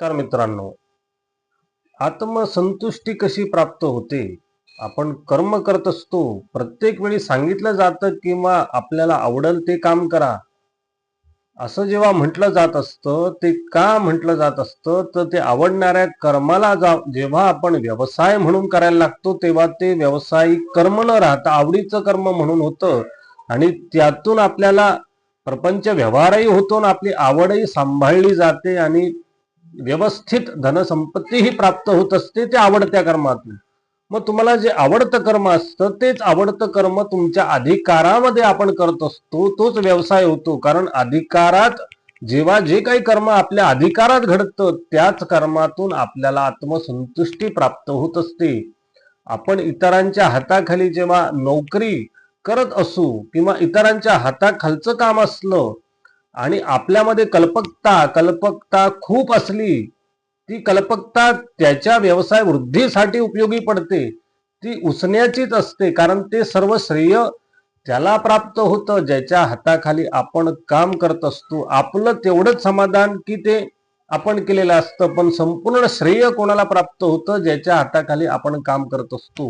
नमस्कार मित्रांनो. आत्मसंतुष्टी कशी प्राप्त होते? आपण कर्म करत असतो प्रत्येक वेळी सांगितलं जातं किंवा आपल्याला आवडेल ते काम करा. असं जेव्हा म्हटलं जात असतं ते का म्हटलं जात असतं? तर ते आवडणाऱ्या कर्माला जा जेव्हा आपण व्यवसाय म्हणून करायला लागतो तेव्हा ते व्यावसायिक कर्म न राहता आवडीचं कर्म म्हणून होतं. आणि त्यातून आपल्याला प्रपंच व्यवहारही होतो आणि आपली आवडही सांभाळली जाते आणि व्यवस्थित धनसंपत्तीही प्राप्त होत असते ते आवडत्या कर्मातून. मग तुम्हाला जे आवडतं कर्म असतं तेच आवडतं कर्म तुमच्या अधिकारामध्ये आपण करत असतो तोच व्यवसाय होतो. कारण अधिकारात जेव्हा जे काही कर्म आपल्या अधिकारात घडतं त्याच कर्मातून आपल्याला आत्मसंतुष्टी प्राप्त होत असते. आपण इतरांच्या हाताखाली जेव्हा नोकरी करत असू किंवा इतरांच्या हाताखालचं काम असलं आणि आपल्यामध्ये कल्पकता कल्पकता खूप असली ती कल्पकता त्याच्या व्यवसाय वृद्धीसाठी उपयोगी पडते. ती उसण्याचीच असते कारण ते सर्व श्रेय त्याला प्राप्त होतं ज्याच्या हाताखाली आपण काम करत असतो. आपलं तेवढंच समाधान की ते आपण केलेलं असतं पण संपूर्ण श्रेय कोणाला प्राप्त होतं ज्याच्या हाताखाली आपण काम करत असतो.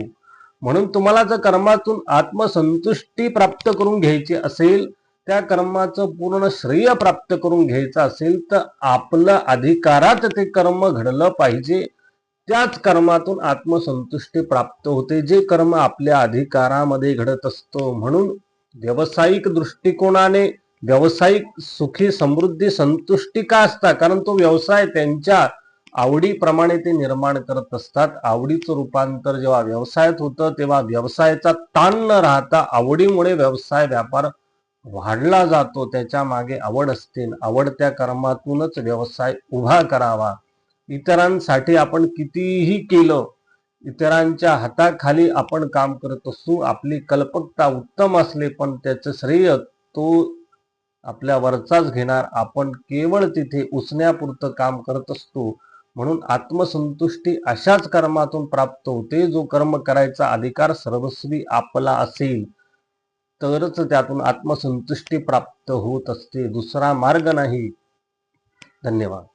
म्हणून तुम्हाला जर कर्मातून आत्मसंतुष्टी प्राप्त करून घ्यायची असेल त्या कर्माचं पूर्ण श्रेय प्राप्त करून घ्यायचं असेल तर आपलं अधिकारात ते कर्म घडलं पाहिजे. त्याच कर्मातून आत्मसंतुष्टी प्राप्त होते. जे कर्म आपल्या अधिकारामध्ये घडत असतो म्हणून व्यावसायिक दृष्टिकोनाने व्यावसायिक सुखी समृद्धी संतुष्टी का असता कारण तो व्यवसाय त्यांच्या आवडीप्रमाणे ते निर्माण करत असतात. आवडीचं रूपांतर जेव्हा व्यवसायात होतं तेव्हा व्यवसायाचा ताण न राहता आवडीमुळे व्यवसाय व्यापार वाढला जातो त्याच्यामागे आवड असते आवडत्या कर्मातूनच व्यवसाय उभा करावा. इतरांसाठी आपण कितीही केलं इतरांच्या हाताखाली आपण काम करत असू आपली कल्पकता उत्तम असले पण त्याचं श्रेय तो आपल्या वरचाच घेणार. आपण केवळ तिथे उसण्यापुरतं काम करत असतो म्हणून आत्मसंतुष्टी अशाच कर्मातून प्राप्त होते जो कर्म करायचा अधिकार सर्वस्वी आपला असेल. तरच त्यातून आत्मसंतुष्टी प्राप्त होत असते. दुसरा मार्ग नाही. धन्यवाद.